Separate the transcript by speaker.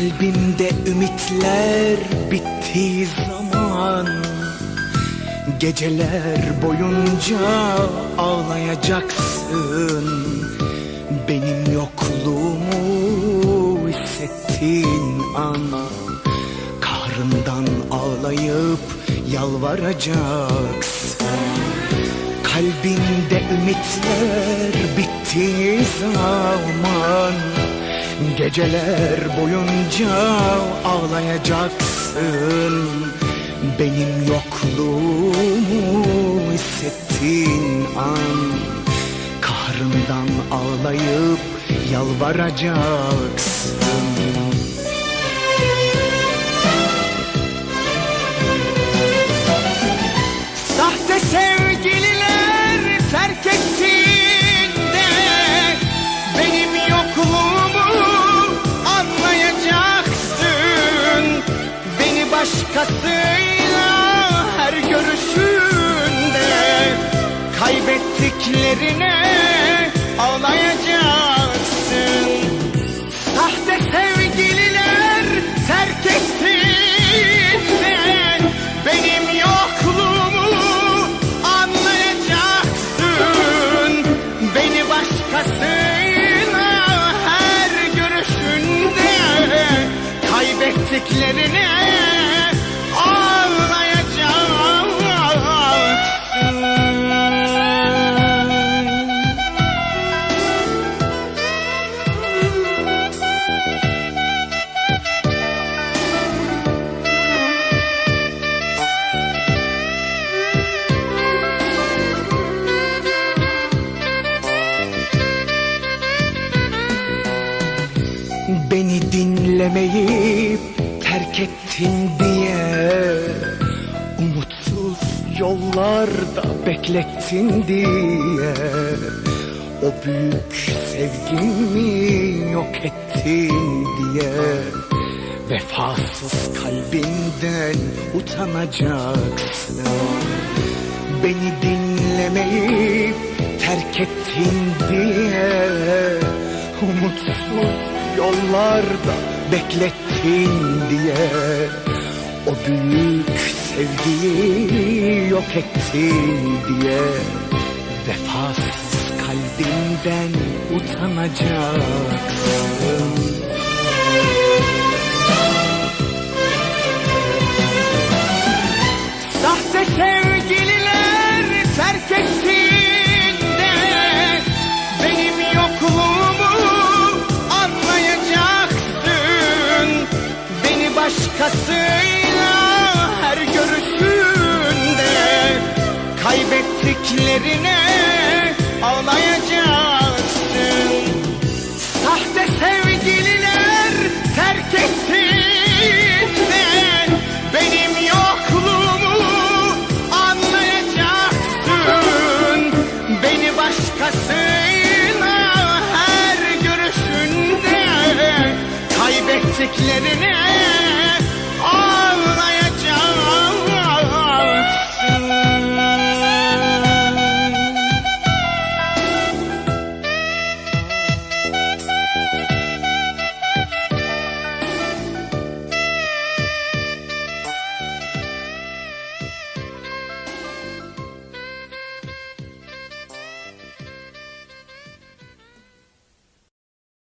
Speaker 1: Kalbimde ümitler bittiği zaman Geceler boyunca ağlayacaksın. Benim yokluğumu hissettiğin an Kahrından ağlayıp yalvaracaksın. Kalbinde ümitler bittiği zaman Geceler boyunca ağlayacaksın. Benim yokluğumu hissettiğin an Kahrından ağlayıp yalvaracaksın Kaybettiklerine ağlayacaksın Beni dinlemeyip terk ettin diye Umutsuz yollarda beklettin diye O büyük sevgimi yok ettin diye Vefasız kalbinden utanacaksın. Beni dinlemeyip terk ettin diye Umutsuz yollarda beklettin diye O büyük sevgiyi yok ettin diye Vefasız kalbinden utanacaksın Kaybettiklerine ağlayacaksın. Sahte sevgililer terk ettiğinde Benim yokluğumu anlayacaksın. Beni başkasıyla her görüşünde Kaybettiklerine